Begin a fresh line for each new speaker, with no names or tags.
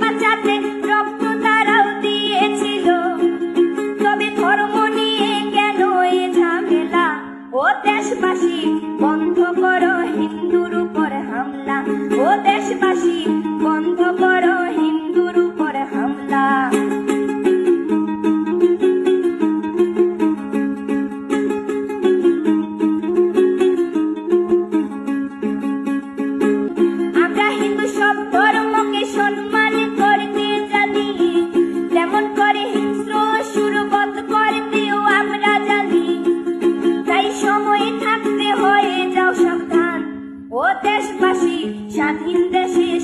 রক্ত তারাও দিয়েছিল। তবে ধর্ম নিয়ে কেন এ ঝামেলা? ও দেশবাসী, বন্ধ করো হিন্দুর উপর হামলা। ও দেশবাসী